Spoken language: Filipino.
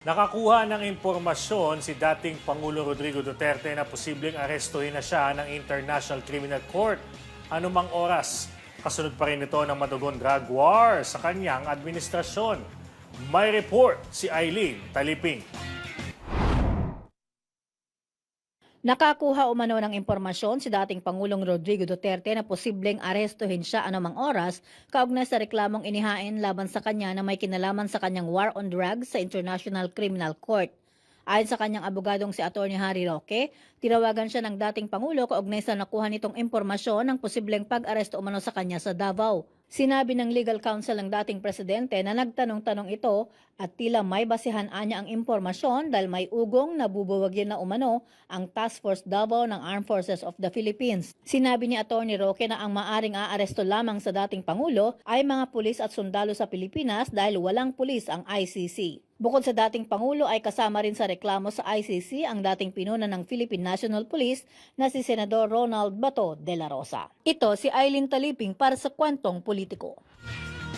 Nakakuha ng impormasyon si dating Pangulo Rodrigo Duterte na posibleng arestuhin na siya ng International Criminal Court anumang oras. Kasunod pa rin ito ng madugon drug war sa kanyang administrasyon. May report si Eileen Taliping. Nakakuha umano ng impormasyon si dating Pangulong Rodrigo Duterte na posibleng arestuhin siya anumang oras kaugnay sa reklamong inihain laban sa kanya na may kinalaman sa kanyang war on drugs sa International Criminal Court. Ayon sa kanyang abogadong si Atty. Harry Roque, tinawagan siya ng dating Pangulo kaugnay sa nakuha nitong impormasyon ng posibleng pag-aresto umano sa kanya sa Davao. Sinabi ng legal counsel ng dating presidente na nagtanong-tanong ito at tila may basihan anya ang impormasyon dahil may ugong nabubuwagin na umano ang Task Force Davao ng Armed Forces of the Philippines. Sinabi ni Atty. Roque na ang maaring aaresto lamang sa dating Pangulo ay mga pulis at sundalo sa Pilipinas dahil walang pulis ang ICC. Bukod sa dating Pangulo ay kasama rin sa reklamo sa ICC ang dating pinuna ng Philippine National Police na si Senador Ronald Bato de la Rosa. Ito si Eileen Taliping para sa Kwentong Politiko.